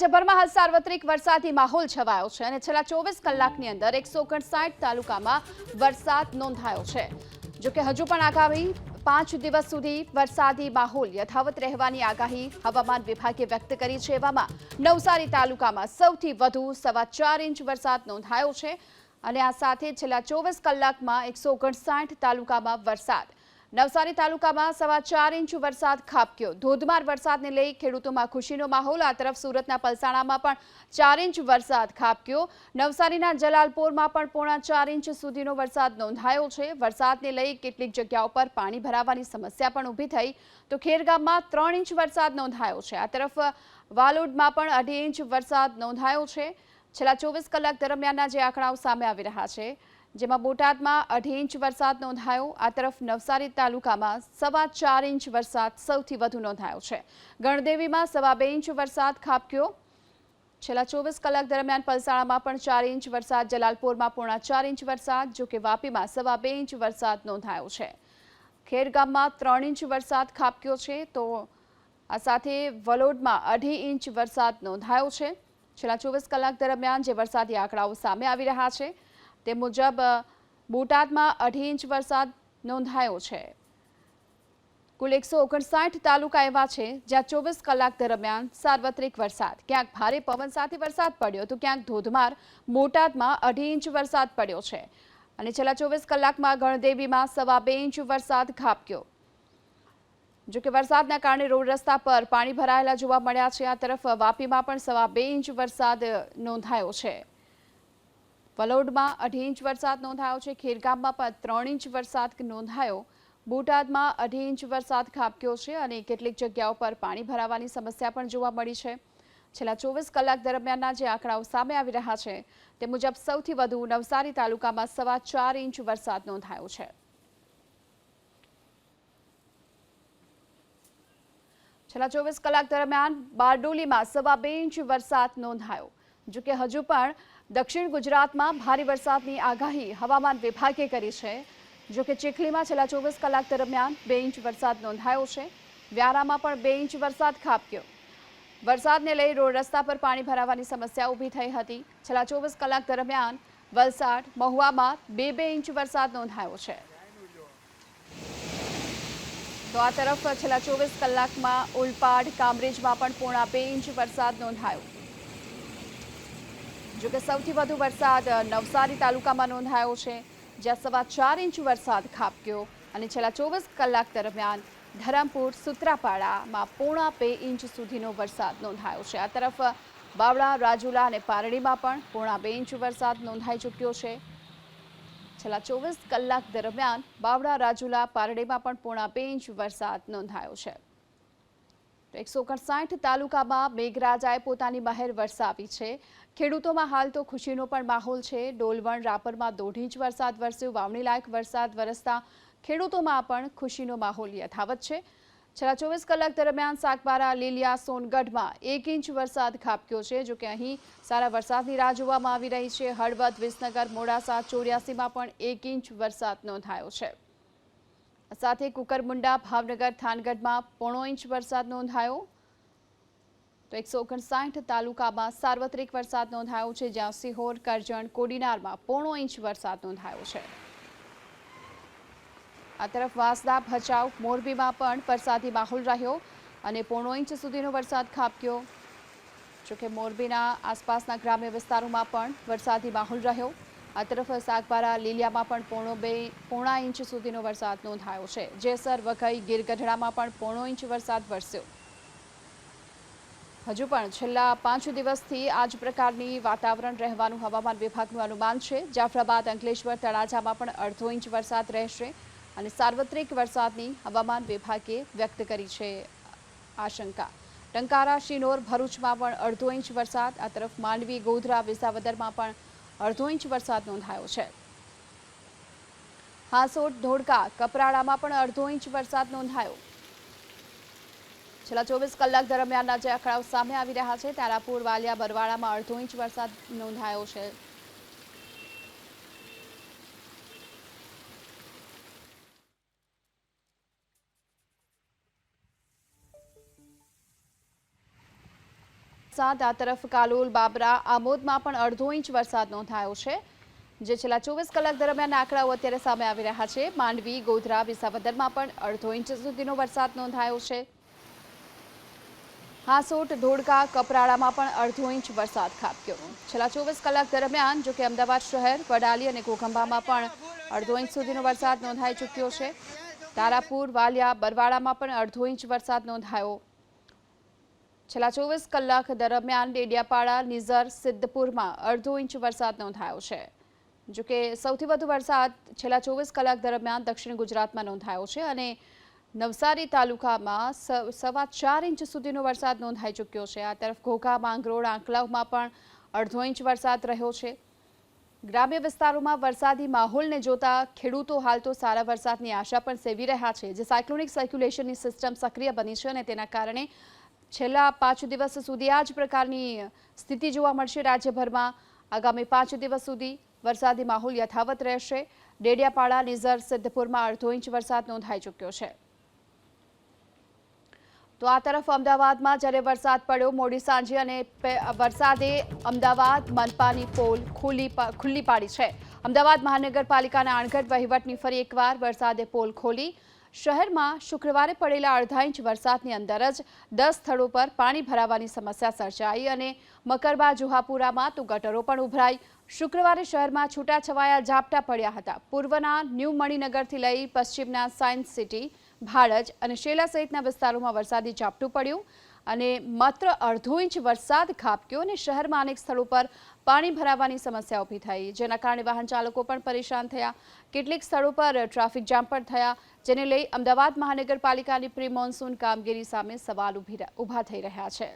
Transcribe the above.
રાજ્યભરમાં હાલ સાર્વત્રિક વરસાદી માહોલ છવાયો છે અને છેલ્લા ચોવીસ કલાકની અંદર એકસો તાલુકામાં વરસાદ નોંધાયો છે. જોકે હજુ પણ આગામી પાંચ દિવસ સુધી વરસાદી માહોલ યથાવત રહેવાની આગાહી હવામાન વિભાગે વ્યક્ત કરી છે. એવામાં નવસારી તાલુકામાં સૌથી વધુ સવા ચાર ઇંચ વરસાદ નોંધાયો છે અને આ સાથે છેલ્લા ચોવીસ કલાકમાં એકસો તાલુકામાં વરસાદ નવસારી તાલુકામાં સવા ચાર ઇંચ વરસાદ ખાબક્યો. ધોધમાર વરસાદને લઈ ખેડૂતોમાં ખુશીનો માહોલ. આ તરફ સુરતના પલસાણામાં પણ ચાર ઇંચ વરસાદ ખાબક્યો. નવસારીના જલાલપોરમાં પણ પોણા ચાર ઇંચ સુધીનો વરસાદ નોંધાયો છે. વરસાદને લઈ કેટલીક જગ્યાઓ પર પાણી ભરાવાની સમસ્યા પણ ઊભી થઈ. તો ખેરગામમાં ત્રણ ઇંચ વરસાદ નોંધાયો છે. આ તરફ વાલોડમાં પણ અઢી ઇંચ વરસાદ નોંધાયો છે. છેલ્લા ચોવીસ કલાક દરમિયાનના જે આંકડાઓ સામે આવી રહ્યા છે જેમાં બોટાદમાં અઢી ઇંચ વરસાદ નોંધાયો. આ તરફ નવસારી તાલુકામાં સવા ચાર ઇંચ વરસાદ સૌથી વધુ નોંધાયો છે. ગણદેવીમાં સવા બે ઇંચ વરસાદ ખાબક્યો. છેલ્લા ચોવીસ કલાક દરમિયાન પલસાણામાં પણ ચાર ઇંચ વરસાદ, જલાલપોરમાં પોણા ચાર ઇંચ વરસાદ જોકે વાપીમાં સવા બે ઇંચ વરસાદ નોંધાયો છે. ખેરગામમાં ત્રણ ઇંચ વરસાદ ખાબક્યો છે. તો આ સાથે વલોડમાં અઢી ઇંચ વરસાદ નોંધાયો છે. છેલ્લા ચોવીસ કલાક દરમિયાન જે વરસાદી આંકડાઓ સામે આવી રહ્યા છે તે મુજબ બોટાદમાં અઢી ઇંચ વરસાદ નોંધાયો છે. કુલ એકસો ઓગણસાઠ તાલુકા એવા છે જ્યાં ચોવીસ કલાક દરમિયાન સાર્વત્રિક વરસાદ. ક્યાંક ભારે પવન સાથે વરસાદ પડ્યો તો ક્યાંક ધોધમાર બોટાદમાં અઢી ઇંચ વરસાદ પડ્યો છે. અને છેલ્લા ચોવીસ કલાકમાં ગણદેવીમાં સવા બે ઇંચ વરસાદ ખાબક્યો. જોકે વરસાદના કારણે રોડ રસ્તા પર પાણી ભરાયેલા જોવા મળ્યા છે. આ તરફ વાપીમાં પણ સવા બે ઇંચ વરસાદ નોંધાયો છે. વલોડમાં અઢી ઇંચ વરસાદ નોંધાયો છે. ખેરગામમાં પણ ત્રણ ઇંચ વરસાદ નોંધાયો. બોટાદમાં અઢી ઇંચ વરસાદ ખાબક્યો છે અને કેટલીક જગ્યાઓ પર પાણી ભરાવાની સમસ્યા પણ જોવા મળી છે. છેલ્લા ચોવીસ કલાક દરમિયાનના જે આંકડાઓ સામે આવી રહ્યા છે, તે મુજબ સૌથી વધુ નવસારી તાલુકામાં સવા ચાર ઇંચ વરસાદ નોંધાયો છે. છેલ્લા ચોવીસ કલાક દરમિયાન બારડોલીમાં સવા બે ઇંચ વરસાદ નોંધાયો. જોકે હજુ પણ દક્ષિણ ગુજરાતમાં ભારે વરસાદની આગાહી હવામાન વિભાગે કરી છે. જો કે ચીખલીમાં છેલ્લા ચોવીસ કલાક દરમિયાન બે ઇંચ વરસાદ નોંધાયો છે. વ્યારામાં પણ બે ઇંચ વરસાદ ખાબક્યો. વરસાદને લઈ રોડ રસ્તા પર પાણી ભરાવાની સમસ્યા ઊભી થઈ હતી. છેલ્લા ચોવીસ કલાક દરમિયાન વલસાડ, મહુવામાં બે બે ઇંચ વરસાદ નોંધાયો છે. તો આ તરફ છેલ્લા ચોવીસ કલાકમાં ઉલપાડ, કામરેજમાં પણ પોણા બે ઇંચ વરસાદ નોંધાયો. જોકે સૌથી વધુ વરસાદ નવસારી તાલુકામાં નોંધાયો છે, જ્યાં સવા ચાર ઇંચ વરસાદ ખાબક્યો અને છેલ્લા ચોવીસ કલાક દરમિયાન ધરમપુર, સુત્રાપાડામાં પોણા બે ઇંચ સુધીનો વરસાદ નોંધાયો છે. આ તરફ બાવળા, રાજુલા અને પારડીમાં પણ પોણા બે ઇંચ વરસાદ નોંધાઈ ચૂક્યો છે. છેલ્લા ચોવીસ કલાક દરમિયાન બાવળા, રાજુલા, પારડીમાં પણ પોણા બે ઇંચ વરસાદ નોંધાયો છે. એકસો તાલુકામાં મેઘરાજાએ પોતાની બહેર વરસાવી છે. ખેડૂતોમાં હાલ તો ખુશીનો પણ માહોલ છે. ડોલવણ રાપરમાં દોઢ ઇંચ વરસાદ વરસ્યો. વાવણી લાયક વરસાદ વરસતા ખેડૂતોમાં પણ ખુશીનો માહોલ યથાવત છે. છેલ્લા ચોવીસ કલાક દરમિયાન સાગબારા લીલિયા, સોનગઢમાં એક ઇંચ વરસાદ ખાબક્યો છે, જોકે અહીં સારા વરસાદની રાહ જોવામાં આવી રહી છે. હળવદ, વિસનગર, મોડાસા, ચોર્યાસીમાં પણ એક ઇંચ વરસાદ નોંધાયો છે. સાથે કુકરમુંડા, ભાવનગર, થાનગઢમાં પોણો ઇંચ વરસાદ નોંધાયો. તો એકસો ઓગણસાઠ તાલુકામાં સાર્વત્રિક વરસાદ નોંધાયો છે, જ્યાં સિહોર, કરજણ, કોડીનારમાં પોણો ઇંચ વરસાદ નોંધાયો છે. આ તરફ વાંસદા, ભચાઉ, મોરબીમાં પણ વરસાદી માહોલ રહ્યો અને પોણો ઇંચ સુધીનો વરસાદ ખાબક્યો. જોકે મોરબીના આસપાસના ગ્રામ્ય વિસ્તારોમાં પણ વરસાદી માહોલ રહ્યો. આ તરફ સાગબારા, લીલિયામાં પણ પોણો બે, પોણા ઇંચ સુધીનો વરસાદ નોંધાયો છે. જેસર, વઘઈ, ગીરગઢડામાં પણ પોણો ઇંચ વરસાદ વરસ્યો. હજુ પણ છેલ્લા પાંચ દિવસથી આ જ પ્રકારની વાતાવરણ રહેવાનું હવામાન વિભાગનું અનુમાન છે. જાફરાબાદ, અંકલેશ્વર તળાજામાં પણ અડધો ઇંચ વરસાદ રહેશે અને સાર્વત્રિક વરસાદની હવામાન વિભાગે વ્યક્ત કરી છે આશંકા. ટંકારા, શિનોર, ભરૂચમાં પણ અડધો ઇંચ વરસાદ. આ તરફ માંડવી, ગોધરા, વિસાવદરમાં પણ અડધો ઇંચ વરસાદ નોંધાયો છે. હાંસોટ, ધોળકા, કપરાડામાં પણ અડધો ઇંચ વરસાદ નોંધાયો. છેલ્લા ચોવીસ કલાક દરમિયાનના જે આંકડાઓ સામે આવી રહ્યા છે, તારાપુર, વાલિયા બરવાડામાં અડધો ઇંચ વરસાદ નોંધાયો છે. વરસાદ આ તરફ કાલોલ, બાબરા, આમોદમાં પણ અડધો ઇંચ વરસાદ નોંધાયો છે. જે છેલ્લા ચોવીસ કલાક દરમિયાન આંકડાઓ અત્યારે સામે આવી રહ્યા છે. માંડવી, ગોધરા, વિસાવદરમાં પણ અડધો ઇંચ સુધીનો વરસાદ નોંધાયો છે. હાસોટ, ધોળકા, કપરાડામાં પણ અડધો ઇંચ વરસાદ ખાબક્યો. છેલ્લા ચોવીસ કલાક દરમિયાન જો કે અમદાવાદ શહેર, વડાલી અને ઘોઘંબામાં પણ અડધો ઇંચ સુધીનો વરસાદ નોંધાઈ ચૂક્યો છે. તારાપુર, વાલિયા, બરવાડામાં પણ અડધો ઇંચ વરસાદ નોંધાયો. છેલ્લા ચોવીસ કલાક દરમિયાન ડેડિયાપાડા, નિઝર, સિદ્ધપુરમાં અડધો ઇંચ વરસાદ નોંધાયો છે. જો કે સૌથી વધુ વરસાદ છેલ્લા ચોવીસ કલાક દરમિયાન દક્ષિણ ગુજરાતમાં નોંધાયો છે અને નવસારી તાલુકામાં સવા ચાર ઇંચ સુધીનો વરસાદ નોંધાઈ ચૂક્યો છે. આ તરફ ઘોઘા માંગરોળ આંકલાવમાં પણ અડધો ઇંચ વરસાદ રહ્યો છે. ગ્રામ્ય વિસ્તારોમાં વરસાદી માહોલને જોતા ખેડૂતો હાલ તો સારા વરસાદની આશા પણ સેવી રહ્યા છે. જે સાયક્લોનિક સર્ક્યુલેશનની સિસ્ટમ સક્રિય બની છે અને તેના કારણે છેલ્લા પાંચ દિવસ સુધી આ જ પ્રકારની સ્થિતિ જોવા મળશે રાજ્યભરમાં. આગામી પાંચ દિવસ સુધી વરસાદી માહોલ યથાવત રહેશે. ડેડિયાપાડા નિઝર સિદ્ધપુરમાં અડધો ઇંચ વરસાદ નોંધાઈ ચૂક્યો છે. તો આ તરફ અમદાવાદમાં જ્યારે વરસાદ પડ્યો, મોડી સાંજે અને વરસાદે અમદાવાદ મનપાની પોલ ખુલ્લી ખુલ્લી પાડી છે. અમદાવાદ મહાનગરપાલિકાના અણઘડ વહીવટની ફરી એકવાર વરસાદે પોલ ખોલી. શહેરમાં શુક્રવારે પડેલા અડધા ઇંચ વરસાદની અંદર જ દસ સ્થળો પર પાણી ભરાવાની સમસ્યા સર્જાઈ અને મકરબા, જુહાપુરામાં તો ગટરો પણ ઉભરાઈ. શુક્રવારે શહેરમાં છૂટાછવાયા ઝાપટા પડ્યા હતા. પૂર્વના ન્યૂ મણિનગરથી લઈ પશ્ચિમના સાયન્સ સિટી ભાડજ અને શેલા સહિતના વિસ્તારોમાં વરસાદી ઝાપટું પડ્યું અને માત્ર અડધો ઇંચ વરસાદ ખાબક્યો અને શહેરમાં અનેક સ્થળો પર પાણી ભરાવાની સમસ્યા ઊભી થઈ. જેના કારણે વાહન ચાલકો પણ પરેશાન થયા. કેટલીક સ્થળો પર ટ્રાફિક જામ પણ થયા, જેને લઈ અમદાવાદ મહાનગરપાલિકાની પ્રી મોન્સૂન કામગીરી સામે સવાલ ઊભી થઈ રહ્યા છે.